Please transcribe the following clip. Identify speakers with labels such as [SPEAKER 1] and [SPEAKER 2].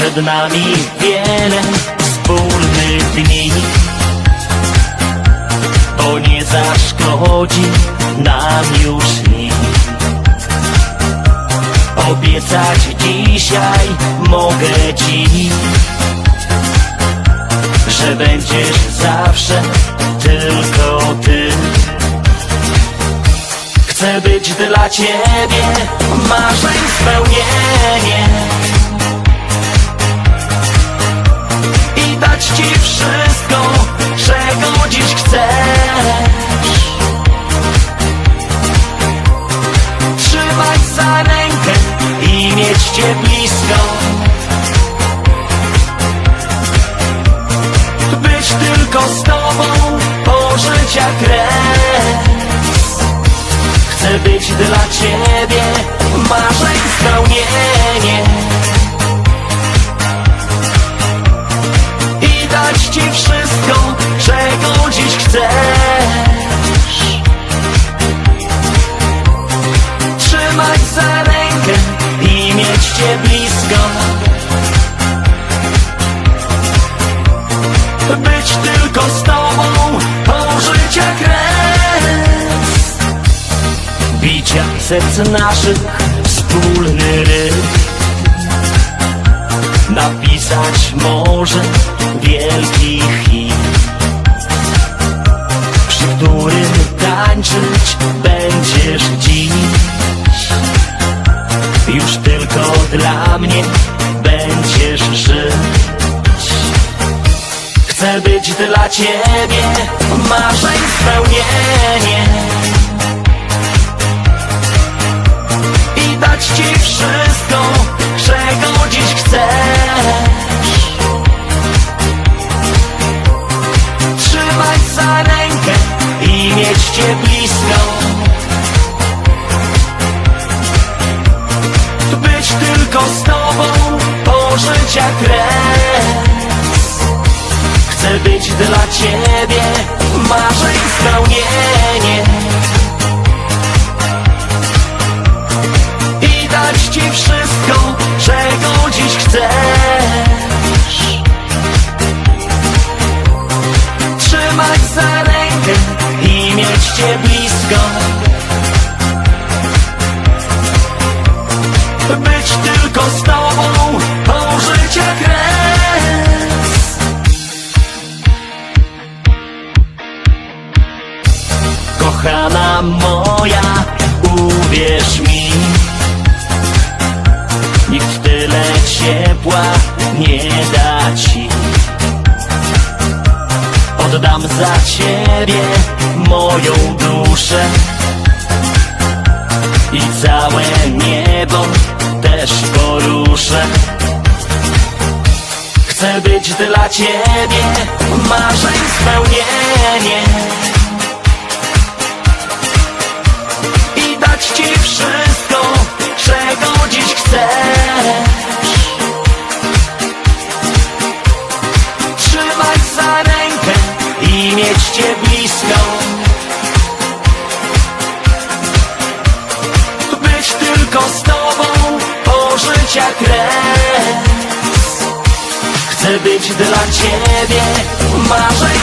[SPEAKER 1] Przed nami wiele wspólnych dni. Bo nie zaszkodzi nam już nic. Obiecać dzisiaj mogę ci Że będziesz zawsze tylko ty. Chcę być dla ciebie marzeń spełnienie cię blisko. Być tylko z tobą po życia kres Chcę być dla ciebie marzeń spełnienie I dać ci wszystko, czego dziś chcesz. Trzymać mieć cię blisko. Być tylko z tobą po życia kres. Bicia serc naszych wspólny rytm Napisać może wielki hit Przy którym tańczyć dla mnie będziesz żyć Chcę być dla ciebie marzeń spełnienie i dać ci wszystko, czego dziś chcesz. Trzymać za rękę i mieć cię z tobą po życia. Chcę być dla ciebie marzeń spełnienie. i dać ci wszystko, czego dziś chcesz. Trzymać za rękę i mieć cię blisko. Być tylko tobą po życia kres. Kochana moja, uwierz mi. Nikt tyle ciepła nie da ci. Oddam za ciebie moją duszę I całe niebo być dla ciebie. Marzeń spełnienie. I dać ci wszystko, czego dziś chcesz. Trzymać za rękę i mieć cię być dla ciebie. Marzeń